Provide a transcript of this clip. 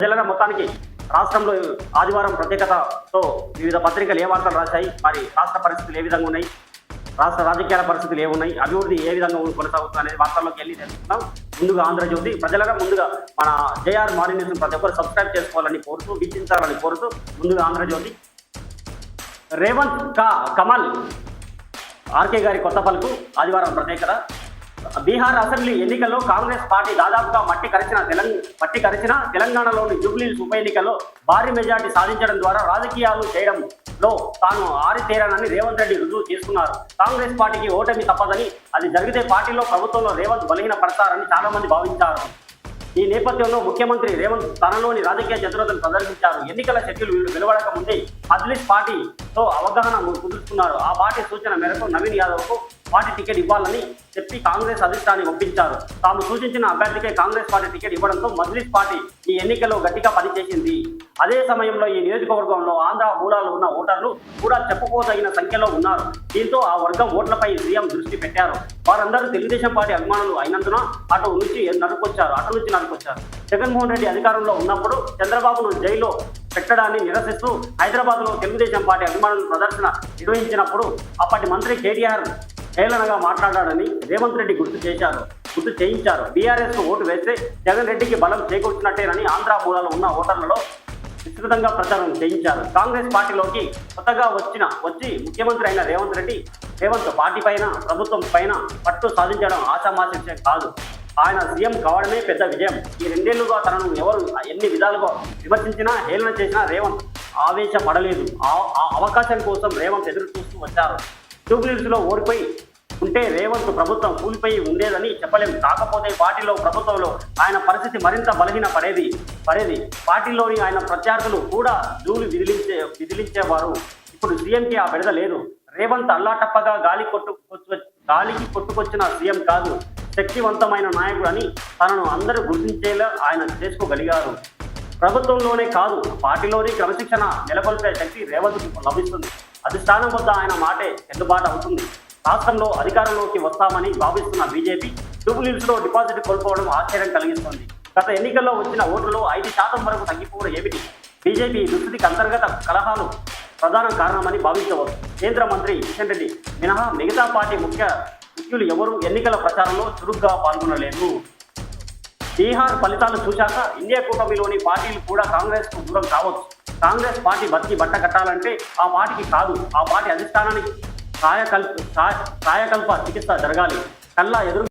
ప్రజల మొత్తానికి రాష్ట్రంలో ఆదివారం ప్రత్యేకతతో వివిధ పత్రికలు ఏ వార్తలు రాశాయి మరి రాష్ట్ర పరిస్థితులు ఏ విధంగా ఉన్నాయి రాష్ట్ర రాజకీయాల పరిస్థితులు ఏమున్నాయి అభివృద్ధి ఏ విధంగా కొనసాగుతుంది అనేది వార్తల్లోకి వెళ్ళి తెలుసుకుందాం. ముందుగా ఆంధ్రజ్యోతి ప్రజలుగా ముందుగా మన జేఆర్ మార్నింగ్ న్యూస్ ప్రతి ఒక్కరు సబ్స్క్రైబ్ చేసుకోవాలని కోరుతూ వీక్షించాలని కోరుతూ ముందుగా ఆంధ్రజ్యోతి. రేవంత్ కా కమల్ ఆర్కే గారి కొత్త పలుకు ఆదివారం ప్రత్యేకత. బీహార్ అసెంబ్లీ ఎన్నికల్లో కాంగ్రెస్ పార్టీ దాదాపుగా మట్టి కరిచిన తెలంగాణ మట్టి కరిచిన తెలంగాణలోని జూబ్లీస్ ఉప ఎన్నికల్లో భారీ మెజార్టీ సాధించడం ద్వారా రాజకీయాలు చేయడంలో తాను ఆరితేరానని రేవంత్ రెడ్డి రుజువు చేసుకున్నారు. కాంగ్రెస్ పార్టీకి ఓటమి తప్పదని అది జరిగితే పార్టీలో ప్రభుత్వంలో రేవంత్ బలహీన పడతారని చాలా మంది భావించారు. ఈ నేపథ్యంలో ముఖ్యమంత్రి రేవంత్ తనలోని రాజకీయ చతురతను ప్రదర్శించారు. ఎన్నికల షెడ్యూల్ వీళ్ళు వెలువడక ముందే మజ్లిస్ తో అవగాహన కుదుర్చుకున్నారు. ఆ పార్టీ సూచన మేరకు నవీన్ యాదవ్కు పార్టీ టికెట్ ఇవ్వాలని చెప్పి కాంగ్రెస్ అధిష్టాన్ని ఒప్పించారు. తాము సూచించిన అభ్యర్థికే కాంగ్రెస్ పార్టీ టికెట్ ఇవ్వడంతో మజ్లిస్ పార్టీ ఈ ఎన్నికల్లో గట్టిగా పనిచేసింది. అదే సమయంలో ఈ నియోజకవర్గంలో ఆంధ్ర మూలాలు ఉన్న ఓటర్లు కూడా చెప్పుకోదగిన సంఖ్యలో ఉన్నారు. దీంతో ఆ వర్గం ఓట్లపై సీఎం దృష్టి పెట్టారు. వారందరూ తెలుగుదేశం పార్టీ అభిమానులు అయినందున అటు నుంచి నడుకొచ్చారు అటు నుంచి నడుకొచ్చారు. జగన్మోహన్ రెడ్డి అధికారంలో ఉన్నప్పుడు చంద్రబాబును జైల్లో పెట్టడాన్ని నిరసిస్తూ హైదరాబాద్లో తెలుగుదేశం పార్టీ అభిమానులు ప్రదర్శన నిర్వహించినప్పుడు అప్పటి మంత్రి కేటీఆర్ హేళనగా మాట్లాడాడని రేవంత్ రెడ్డి గుర్తు చేశారు. గుర్తు చేయించారు. బీఆర్ఎస్ ఓటు వేస్తే జగన్ రెడ్డికి బలం చేకూర్చినట్టేనని ఆంధ్ర మూలాలు ఉన్న ఓటర్లలో విస్తృతంగా ప్రచారం చేయించారు. కాంగ్రెస్ పార్టీలోకి కొత్తగా వచ్చిన వచ్చి ముఖ్యమంత్రి అయిన రేవంత్ రెడ్డి రేవంత్ పార్టీ పైన ప్రభుత్వం పైన పట్టు సాధించడం ఆశామాశించే కాదు. ఆయన సీఎం కావడమే పెద్ద విజయం. ఈ రెండేళ్ళుగా తనను ఎవరు ఎన్ని విధాలుగా విమర్శించినా హేళన చేసినా రేవంత్ ఆవేశపడలేదు. ఆ- ఆ అవకాశం కోసం రేవంత్ ఎదురు చూస్తూ వచ్చారు. జూబ్లీస్లో ఓడిపోయి ఉంటే రేవంత్ ప్రభుత్వం కూలిపోయి ఉండేదని చెప్పలేం. కాకపోతే పార్టీలో ప్రభుత్వంలో ఆయన పరిస్థితి మరింత బలహీన పడేది. పడేది పార్టీలోని ఆయన ప్రత్యర్థులు కూడా జూలు విదిలించే విదిలించేవారు. ఇప్పుడు సీఎంకి ఆ బెడద లేదు. రేవంత్ అల్లాటప్పగా గాలి కొట్టు గాలికి కొట్టుకొచ్చిన సీఎం కాదు శక్తివంతమైన నాయకుడు అని తనను అందరూ గుర్తించేలా ఆయన చేసుకోగలిగారు. ప్రభుత్వంలోనే కాదు పార్టీలోని క్రమశిక్షణ నెలకొల్పే శక్తి రేవంత్కు లభిస్తుంది. అధిష్టానం వద్ద ఆయన మాటే చెల్లుబాటు అవుతుంది. రాష్ట్రంలో అధికారంలోకి వస్తామని భావిస్తున్న బీజేపీ డూబ్లీస్ డిపాజిట్ కోల్పోవడం ఆశ్చర్యం కలిగిస్తుంది. గత ఎన్నికల్లో వచ్చిన ఓట్లలో ఐదు శాతం వరకు తగ్గిపోవడం ఏమిటి? బీజేపీ దుస్థితికి అంతర్గత కలహాలు ప్రధాన కారణమని భావించవచ్చు. కేంద్ర మంత్రి కిషన్ రెడ్డి మినహా మిగతా పార్టీ ముఖ్య ముఖ్యులు ఎవరూ ఎన్నికల ప్రచారంలో చురుగ్గా పాల్గొనలేదు. బీహార్ ఫలితాలు చూశాక ఇండియా కూటమిలోని పార్టీలు కూడా కాంగ్రెస్కు దూరం కావచ్చు. కాంగ్రెస్ పార్టీ బతికి బట్ట కట్టాలంటే ఆ పార్టీకి కాదు ఆ పార్టీ అధిష్టానానికి కాయకల్ప కాయకల్ప చికిత్స జరగాలి. కల్లా ఎదురు